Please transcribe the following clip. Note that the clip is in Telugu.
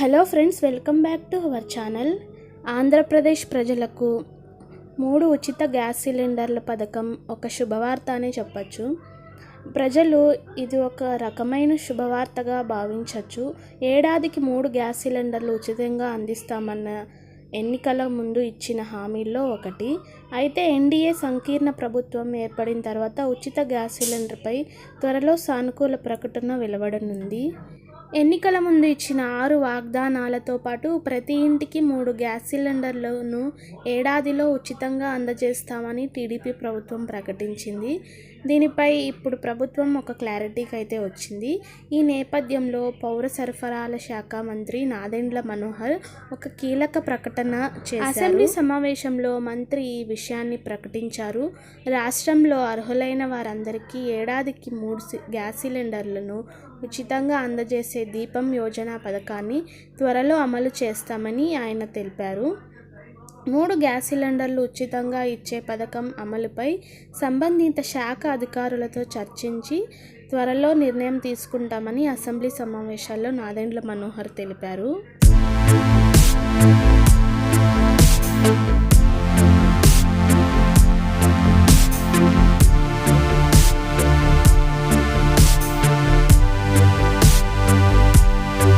Hello friends welcome back to our channel. Andhra Pradesh ప్రజలకు మూడు ఉచిత గ్యాస్ సిలిండర్ల పథకం ఒక శుభవార్త అనే చెప్పచ్చు. ప్రజలు ఇది ఒక రకమైన శుభవార్తగా భావించవచ్చు ఏడాదికి మూడు గ్యాస్ సిలిండర్లు ఉచితంగా అందిస్తామన్న ఎన్నికల ముందు ఇచ్చిన హామీల్లో ఒకటి. అయితే ఎన్డీఏ సంకీర్ణ ప్రభుత్వం ఏర్పడిన తర్వాత ఉచిత గ్యాస్ సిలిండర్పై త్వరలో సానుకూల ప్రకటన వెలువడనుంది. ఎన్నికల ముందు ఇచ్చిన ఆరు వాగ్దానాలతో పాటు ప్రతి ఇంటికి మూడు గ్యాస్ సిలిండర్లను ఏడాదిలో ఉచితంగా అందజేస్తామని టీడీపీ ప్రభుత్వం ప్రకటించింది. దీనిపై ఇప్పుడు ప్రభుత్వం ఒక క్లారిటీకి అయితే వచ్చింది. ఈ నేపథ్యంలో పౌర సరఫరాల శాఖ మంత్రి నాదెండ్ల మనోహర్ ఒక కీలక ప్రకటన చేశారు. అసెంబ్లీ సమావేశంలో మంత్రి ఈ విషయాన్ని ప్రకటించారు. రాష్ట్రంలో అర్హులైన వారందరికీ ఏడాదికి మూడు సి- గ్యాస్ సిలిండర్లను ఉచితంగా అందజేసే దీపం యోజన పథకాన్ని త్వరలో అమలు చేస్తామని ఆయన తెలిపారు. మూడు గ్యాస్ సిలిండర్లు ఉచితంగా ఇచ్చే పథకం అమలుపై సంబంధిత శాఖ అధికారులతో చర్చించి త్వరలో నిర్ణయం తీసుకుంటామని అసెంబ్లీ సమావేశాల్లో నాదెండ్ల మనోహర్ తెలిపారు.